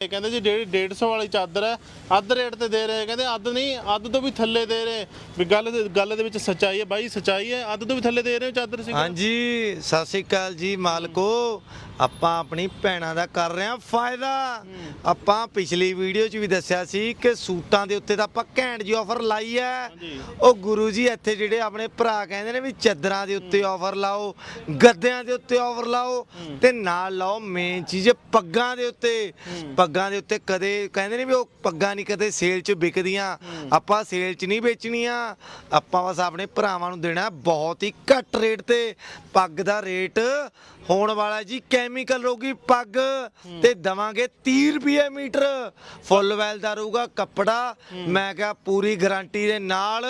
ਇਹ ਕਹਿੰਦੇ ਜੀ ਜਿਹੜੀ 150 ਵਾਲੀ ਚਾਦਰ ਹੈ। ਅੱਧ ਰੇਟ ਤੇ ਦੇ ਰਹੇ, ਕਹਿੰਦੇ ਅੱਧ ਨਹੀਂ, ਅੱਧ ਤੋਂ ਵੀ ਥੱਲੇ ਦੇ ਰਹੇ। ਵੀ ਗੱਲ ਗੱਲ ਦੇ ਵਿੱਚ ਸਚਾਈ ਹੈ, ਬਾਈ ਸਚਾਈ ਹੈ, ਅੱਧ ਤੋਂ ਵੀ ਥੱਲੇ ਦੇ ਰਹੇ ਹੋ ਚਾਦਰ ਸੀ ਹਾਂਜੀ, ਸਤਿ ਸ੍ਰੀ ਅਕਾਲ ਜੀ ਮਾਲਕੋ। ਆਪਾਂ ਆਪਣੀ ਭੈਣਾਂ ਦਾ ਕਰ ਰਹੇ ਹਾਂ ਫਾਇਦਾ। ਆਪਾਂ ਪਿਛਲੀ ਵੀਡੀਓ 'ਚ ਵੀ ਦੱਸਿਆ ਸੀ ਕਿ ਸੂਟਾਂ ਦੇ ਉੱਤੇ ਤਾਂ ਆਪਾਂ ਘੈਂਟ ਜੀ ਆਫਰ ਲਾਈ ਹੈ। ਉਹ ਗੁਰੂ ਜੀ ਇੱਥੇ ਜਿਹੜੇ ਆਪਣੇ ਭਰਾ ਕਹਿੰਦੇ ਨੇ ਵੀ ਚੱਦਰਾਂ ਦੇ ਉੱਤੇ ਆਫਰ ਲਾਓ ਗੱਦਿਆਂ ਦੇ ਉੱਤੇ ਆਫਰ ਲਾਓ ਤੇ ਨਾਲ ਲਾਓ ਮੇਨ ਚੀਜ਼ ਪੱਗਾਂ ਦੇ ਉੱਤੇ। ਪੱਗਾਂ ਦੇ ਉੱਤੇ ਕਦੇ ਕਹਿੰਦੇ ਨੇ ਵੀ ਉਹ ਪੱਗਾਂ ਨਹੀਂ ਕਦੇ ਸੇਲ 'ਚ ਵਿਕਦੀਆਂ। ਆਪਾਂ ਸੇਲ 'ਚ ਨਹੀਂ ਵੇਚਣੀਆਂ। ਆਪਾਂ ਬਸ ਆਪਣੇ ਭਰਾਵਾਂ ਨੂੰ ਦੇਣਾ ਬਹੁਤ ਹੀ ਘੱਟ ਰੇਟ ਤੇ। ਪੱਗ ਦਾ ਰੇਟ ਹੋਣ ਵਾਲਾ ਜੀ ਕੈਮੀਕਲ ਰਹੂਗੀ ਪੱਗ ਤੇ ਦਵਾਂਗੇ 30 ਰੁਪਏ ਮੀਟਰ। ਫੁੱਲ ਵੈਲ ਦਾ ਰਹੂਗਾ ਕੱਪੜਾ। ਮੈਂ ਕਿਹਾ ਪੂਰੀ ਗਾਰੰਟੀ ਦੇ ਨਾਲ।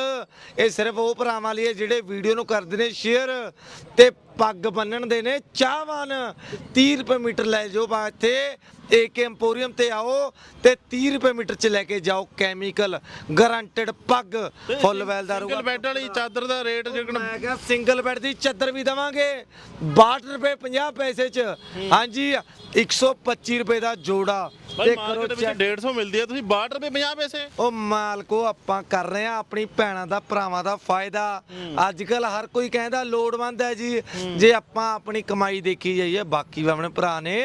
ਇਹ ਸਿਰਫ ਉਹ ਭਰਾਵਾਂ ਲਈ ਹੈ ਜਿਹੜੇ ਵੀਡੀਓ ਨੂੰ ਕਰਦੇ ਨੇ ਸ਼ੇਅਰ ਤੇ ਪੱਗ ਬੰਨਣ ਦੇ ਨੇ। ਚਾਹਵਾਨ 30 ਰੁਪਏ ਮੀਟਰ ਲੈ ਜਾਓ ਬਾ ਇੱਥੇ। ਏਕੇ ਐਮਪੋਰੀਅਮ ਤੇ ਆਓ ਤੇ 30 ਰੁਪਏ ਮੀਟਰ ਚ ਲੈ ਕੇ ਜਾਓ ਕੈਮੀਕਲ ਗਾਰੰਟਡ ਪੱਗ ਫੁੱਲ ਵੈਲ ਦਾ ਰਹੂਗਾ ਸਿੰਗਲ ਬੈੱਡ ਵਾਲੀ ਚਾਦਰ ਦਾ ਰੇਟ ਜਿਹੜਾ ਮੈਂ ਕਿਹਾ ਸਿੰਗਲ ਬੈੱਡ ਦੀ ਚੱਦਰ ਵੀ ਦਵਾਂਗੇ। 62 ਰੁਪਏ 50 ਪੈਸੇ ਚ। ਹਾਂਜੀ 125 ਰੁਪਏ ਦਾ ਜੋੜਾ। ਤੇ ਮਾਰਕੀਟ ਵਿੱਚ check। 150 ਮਿਲਦੀ ਹੈ ਤੁਸੀਂ 62 ਰੁਪਏ 50 ਪੈਸੇ। ਉਹ ਮਾਲਕੋ ਆਪਾਂ ਕਰ ਰਹੇ ਆ ਆਪਣੀ ਭੈਣਾਂ ਦਾ ਭਰਾਵਾਂ ਦਾ ਫਾਇਦਾ। ਅੱਜ ਕੱਲ ਹਰ ਕੋਈ ਕਹਿੰਦਾ ਲੋੜਵੰਦ ਹੈ ਜੀ। ਜੇ ਆਪਾਂ ਆਪਣੀ ਕਮਾਈ ਦੇਖੀ ਜਾਈਏ ਬਾਕੀ ਵੀ ਆਪਣੇ ਭਰਾ ਨੇ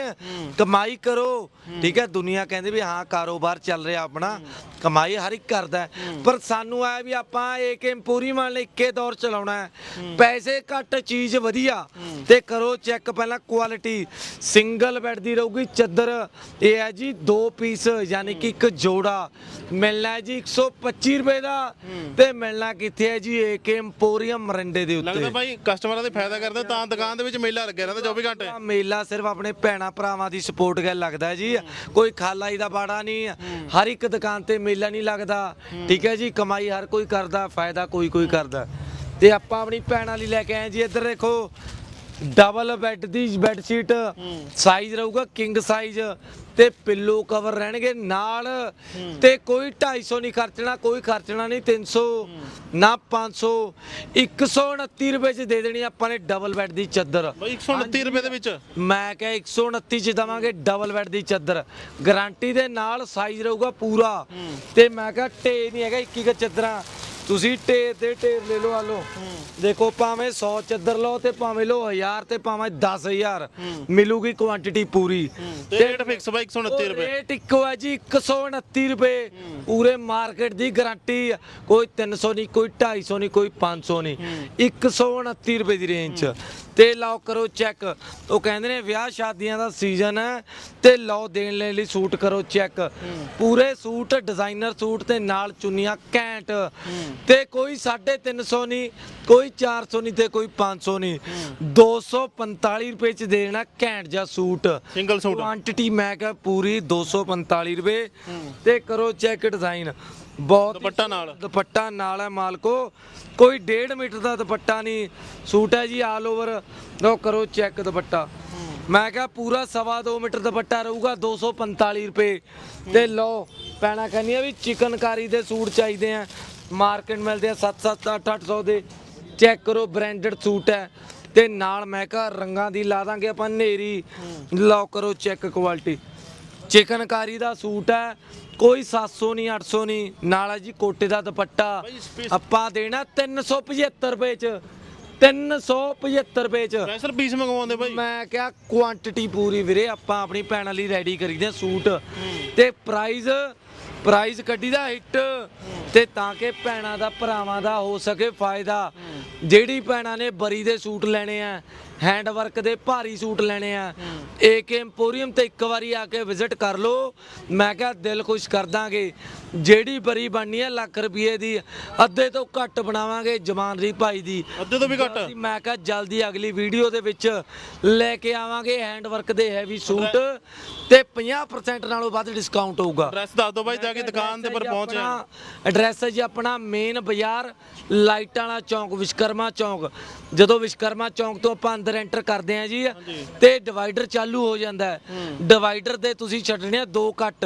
ਕਮਾਈ ਕਰੋ। ਠੀਕ ਹੈ ਦੁਨੀਆ ਕਹਿੰਦੀ ਵੀ ਹਾਂ ਕਾਰੋਬਾਰ ਚੱਲ ਰਿਹਾ ਆਪਣਾ। ਕਮਾਈ ਹਰ ਇੱਕ ਕਰਦਾ ਹੈ। ਪਰ ਸਾਨੂੰ ਆਇਆ ਵੀ ਆਪਾਂ ਏਕ ਪੂਰੀ ਮੰਨ ਲਈ ਇੱਕੇ ਦੌਰ ਚਲਾਉਣਾ ਹੈ। ਪੈਸੇ ਘੱਟ ਚੀਜ਼ ਵਧੀਆ। ਤੇ ਕਰੋ ਚੈੱਕ ਪਹਿਲਾਂ ਕੁਆਲਿਟੀ ਸਿੰਗਲ ਬੈੱਡ ਦੀ ਰਹੂਗੀ ਚੱਦਰ। ਇਹ ਹੈ ਜੀ ਦੋ ਪੀਸ ਯਾਨੀ ਕਿ ਇੱਕ ਜੋੜਾ ਮਿਲਣਾ ਜੀ 125 ਰੁਪਏ ਦਾ ਤੇ ਮਿਲਣਾ ਕਿੱਥੇ ਹੈ ਜੀ ਏਕ ਐਮਪੋਰੀਅਮ ਮਰਿੰਡੇ ਦੇ ਲੱਗਦਾ ਉੱਤੇ ਬਾਈ ਕਸਟਮਰਾਂ ਦੇ ਫਾਇਦਾ ਕਰਦੇ ਤਾਂ ਦੁਕਾਨ ਦੇ ਵਿੱਚ ਮੇਲਾ ਲੱਗਿਆ ਰਹਿੰਦਾ 24 ਘੰਟੇ। ਮੇਲਾ ਸਿਰਫ ਆਪਣੇ ਭੈਣਾ ਭਰਾਵਾਂ ਦੀ ਸਪੋਰਟ ਗੱਲ ਲੱਗਦਾ ਹੈ ਜੀ। ਕੋਈ ਖਾਲਾਈ ਦਾ ਬਾੜਾ ਨਹੀਂ ਹਰ ਇੱਕ ਦੁਕਾਨ ਤੇ ਮੇਲਾ ਨਹੀਂ ਲੱਗਦਾ। ਠੀਕ ਹੈ ਜੀ ਕਮਾਈ ਹਰ ਕੋਈ ਕਰਦਾ ਫਾਇਦਾ ਕੋਈ ਕੋਈ ਕਰਦਾ। ਤੇ ਆਪਾਂ ਆਪਣੀ ਭੈਣਾਂ ਲਈ ਲੈ ਕੇ ਆਏ ਜੀ ਇੱਧਰ ਦੇਖੋ। ਡਬਲ ਬੈੱਡ ਦੀ ਬੈੱਡ ਸ਼ੀਟ। ਸਾਈਜ਼ ਰਹੂਗਾ ਕਿੰਗ ਸਾਈਜ਼ ਤੇ ਪਿੱਲੋ ਕਵਰ ਰਹਿਣਗੇ ਨਾਲ। ਤੇ ਕੋਈ 250 ਨਹੀਂ ਖਰਚਣਾ ਕੋਈ ਖਰਚਣਾ ਨਹੀਂ 300 ਨਾ 500 129 ਰੁਪਏ ਚ ਦੇ ਦੇਣੀ ਆਪਾਂ ਨੇ ਡਬਲ ਬੈੱਡ ਦੀ ਚੱਦਰ। ਬਾਈ 129 ਰੁਪਏ ਦੇ ਵਿੱਚ? ਮੈਂ ਕਿਹਾ 129 ਚ ਦਵਾਂਗੇ ਡਬਲ ਬੈੱਡ ਦੀ ਚੱਦਰ। ਗਾਰੰਟੀ ਦੇ ਨਾਲ ਸਾਈਜ਼ ਰਹੂਗਾ ਪੂਰਾ। ਤੇ ਮੈਂ ਕਿਹਾ ਟੇ ਨਹੀਂ ਹੈਗਾ ਇੱਕ ਇੱਕ ਚੱਦਰਾਂ। ਤੁਸੀਂ ਢੇਰ ਤੇ ਢੇਰ ਲੈ ਲਓ ਆ ਲਓ ਦੇਖੋ ਭਾਵੇਂ 100 ਚੱਦਰ ਲਓ ਤੇ ਭਾਵੇਂ ਲਓ 1000 ਤੇ ਭਾਵੇਂ 10000 ਮਿਲੂਗੀ ਕੁਆਂਟੀਟੀ ਪੂਰੀ। ਤੇ ਰੇਟ ਫਿਕਸ ਬਾਈ 129 ਰੁਪਏ। ਰੇਟ ਇੱਕੋ ਹੈ ਜੀ 129 ਰੁਪਏ। ਪੂਰੇ ਮਾਰਕੀਟ ਦੀ ਗਾਰੰਟੀ ਕੋਈ 300 ਨਹੀਂ ਕੋਈ 250 ਨਹੀਂ ਕੋਈ 500 ਨਹੀਂ। 129 ਰੁਪਏ ਦੀ ਰੇਂਜ ਤੇ ਲਓ ਕਰੋ ਚੈੱਕ ਉਹ ਕਹਿੰਦੇ ਨੇ ਵਿਆਹ ਸ਼ਾਦੀਆਂ ਦਾ ਸੀਜ਼ਨ ਹੈ ਤੇ ਲਓ ਦੇਣ ਲੈ ਲਈ ਸੂਟ ਕਰੋ ਚੈੱਕ ਪੂਰੇ ਸੂਟ ਡਿਜ਼ਾਈਨਰ ਸੂਟ ਤੇ ਨਾਲ ਚੁੰਨੀਆਂ ਘੈਂਟ। ਤੇ ਕੋਈ 350 ਨਹੀਂ ਕੋਈ 400 ਨਹੀਂ ਤੇ ਕੋਈ 500 ਨਹੀਂ। 245 ਰੁਪਏ ਚ ਦੇਣਾ ਘੈਂਟ ਜਿਹਾ ਸੂਟ। Single suit. ਕੁਆਂਟੀਟੀ ਮੈਂ ਕਿਹਾ ਪੂਰੀ 245 ਰੁਪਏ। ਤੇ ਕਰੋ ਚੈੱਕ ਡਿਜ਼ਾਈਨ ਬਹੁਤ ਦੁਪੱਟਾ ਨਾਲ। ਦੁਪੱਟਾ ਨਾਲ ਹੈ ਮਾਲਕੋ। ਕੋਈ 1.5 ਮੀਟਰ ਦਾ ਦੁਪੱਟਾ ਨਹੀਂ। ਸੂਟ ਹੈ ਜੀ ਆਲ ਓਵਰ ਲਓ ਕਰੋ ਚੈੱਕ ਦੁਪੱਟਾ। ਮੈਂ ਕਿਹਾ ਪੂਰਾ ਸਵਾ 2 ਮੀਟਰ ਦੁਪੱਟਾ ਰਹੂਗਾ 245 ਰੁਪਏ। ਤੇ ਲਓ ਪੈਣਾ ਕਹਿੰਦੀ ਆ ਵੀ ਚਿਕਨਕਾਰੀ ਦੇ ਸੂਟ ਚਾਹੀਦੇ ਆ। ਮਾਰਕੀਟ ਮਿਲਦੇ ਆ 7 7 8 800 ਦੇ। ਚੈੱਕ ਕਰੋ ਬ੍ਰਾਂਡਡ ਸੂਟ ਹੈ। ਤੇ ਨਾਲ ਮੈਂ ਕਿਹਾ ਰੰਗਾਂ ਦੀ ਲਾ ਦਾਂਗੇ ਆਪਾਂ ਨੇਰੀ ਲਓ ਕਰੋ ਚੈੱਕ ਕੁਆਲਿਟੀ। ਚਿਕਨਕਾਰੀ ਦਾ ਸੂਟ ਹੈ। ਕੋਈ 700 ਨਹੀਂ 800 ਨਹੀਂ। ਨਾਲ ਹੈ ਜੀ ਕੋਟੇ ਦਾ ਦੁਪੱਟਾ। ਆਪਾਂ ਦੇਣਾ 375 ਰੁਪਏ ਚ। 375 ਰੁਪਏ ਚ। ਸਪੈਸ਼ਲ ਪੀਸ ਮੰਗਵਾਉਂਦੇ ਬਾਈ ਮੈਂ ਕਿਹਾ ਕੁਆਂਟੀਟੀ ਪੂਰੀ ਵੀਰੇ ਆਪਾਂ ਆਪਣੀ ਭੈਣਾਂ ਲਈ ਰੈਡੀ ਕਰੀਦੇ ਸੂਟ। ਤੇ ਪ੍ਰਾਈਜ਼ ਪ੍ਰਾਈਜ਼ ਕੱਢੀ ਦਾ ਹਿੱਟ ਤੇ ਤਾਂ ਕਿ ਭੈਣਾਂ ਦਾ ਭਰਾਵਾਂ ਦਾ ਹੋ ਸਕੇ ਫਾਇਦਾ। ਜਿਹੜੀ ਭੈਣਾਂ ਨੇ ਬਰੀ ਦੇ ਸੂਟ ਲੈਣੇ ਆ ਹੈਂਡ ਵਰਕ ਦੇ ਭਾਰੀ ਸੂਟ ਲੈਣੇ ਆ। ਏਕੇ ਐਮਪੋਰੀਅਮ ਤੇ ਇੱਕ ਵਾਰੀ ਆ ਕੇ ਵਿਜ਼ਿਟ ਕਰ ਲਓ। ਮੈਂ ਕਿਹਾ ਦਿਲ ਖੁਸ਼ ਕਰ ਦਾਂਗੇ। ਜਿਹੜੀ ਬਰੀ ਬਣਨੀ ਹੈ ਲੱਖ ਰੁਪਏ ਦੀ ਅੱਧੇ ਤੋਂ ਘੱਟ ਬਣਾਵਾਂਗੇ ਜਮਾਨਰੀ ਭਾਈ ਦੀ। ਅੱਧੇ ਤੋਂ ਵੀ ਘੱਟ। ਅਸੀਂ ਮੈਂ ਕਿਹਾ ਜਲਦੀ ਅਗਲੀ ਵੀਡੀਓ ਦੇ ਵਿੱਚ ਲੈ ਕੇ ਆਵਾਂਗੇ ਹੈਂਡ ਵਰਕ ਦੇ ਹੈਵੀ ਸੂਟ ਤੇ 50% ਨਾਲੋਂ ਵੱਧ ਡਿਸਕਾਊਂਟ ਹੋਊਗਾ। ਐਡਰੈਸ ਦੱਸ ਦਿਓ ਬਾਈ ਜਾ ਕੇ ਦੁਕਾਨ ਦੇ ਪਰ ਪਹੁੰਚੇ ਐਡਰੈਸ ਹੈ ਜੀ ਆਪਣਾ ਮੇਨ ਬਾਜ਼ਾਰ ਲਾਈਟਾਂ ਵਾਲਾ ਚੌਂਕ ਵਿਸ਼ਕਰਮਾ ਚੌਂਕ। ਜਦੋਂ ਵਿਸ਼ਕਰਮਾ ਚੌਂਕ ਤੋਂ ਆਪਾਂ ਅੰਦਰ ਐਂਟਰ ਕਰਦੇ ਆ ਜੀ। ਤੇ ਡਿਵਾਈਡਰ ਚਾਲੂ ਹੋ ਜਾਂਦਾ ਹੈ। ਡਿਵਾਈਡਰ ਦੇ ਤੁਸੀਂ ਛੱਡਣੇ ਆ ਦੋ ਕੱਟ।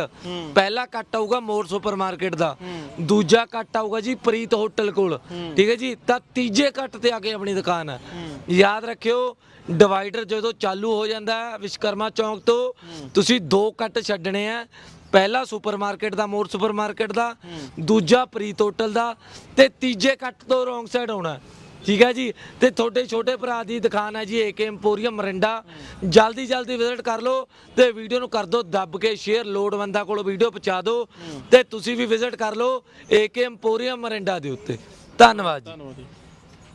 ਪਹਿਲਾ ਕੱਟ ਆਊਗਾ ਮੋਰ ਸੁਪਰਮਾਰਕਟ ਦਾ। ਦੂਜਾ ਕੱਟ ਆਊਗਾ ਜੀ ਪ੍ਰੀਤ ਹੋਟਲ ਕੋਲ। ਠੀਕ ਹੈ ਜੀ? ਤਾਂ ਤੀਜੇ ਕੱਟ ਤੇ ਆ ਕੇ ਆਪਣੀ ਦੁਕਾਨ ਹੈ। ਯਾਦ ਰੱਖਿਓ ਡਿਵਾਈਡਰ ਜਦੋਂ ਚਾਲੂ ਹੋ ਜਾਂਦਾ ਹੈ ਵਿਸ਼ਕਰਮਾ ਚੌਂਕ ਤੋਂ ਤੁਸੀਂ ਦੋ ਕੱਟ ਛੱਡਣੇ ਆ। ਪਹਿਲਾ ਸੁਪਰਮਾਰਕਟ ਦਾ ਮੋਰ ਸੁਪਰਮਾਰਕਟ ਦਾ। ਦੂਜਾ ਪ੍ਰੀਤ ਹੋਟਲ ਦਾ। ਤੇ ਤੀਜੇ ਕੱਟ ਤੋਂ ਰੋਂਗ ਸਾਈਡ ਆਉਣਾ। ਠੀਕ ਹੈ ਜੀ? ਤੇ ਤੁਹਾਡੇ ਛੋਟੇ ਭਰਾ ਦੀ ਦੁਕਾਨ ਹੈ ਜੀ ਏਕੇ ਐਮਪੋਰੀਅਮ ਮਰਿੰਡਾ ਜਲਦੀ ਜਲਦੀ ਵਿਜ਼ਿਟ ਕਰ ਲਓ ਤੇ ਵੀਡੀਓ ਨੂੰ ਕਰ ਦਿਓ, ਦੱਬ ਕੇ ਸ਼ੇਅਰ ਲੋੜਵੰਦਾਂ ਕੋਲ ਵੀਡੀਓ ਪਹੁੰਚਾ ਦਿਓ ਤੇ ਤੁਸੀਂ ਵੀ ਵਿਜ਼ਿਟ ਕਰ ਲਓ ਏਕੇ ਐਮਪੋਰੀਅਮ ਮਰਿੰਡਾ ਦੇ ਉੱਤੇ। ਧੰਨਵਾਦ ਜੀ। ਧੰਨਵਾਦ ਜੀ।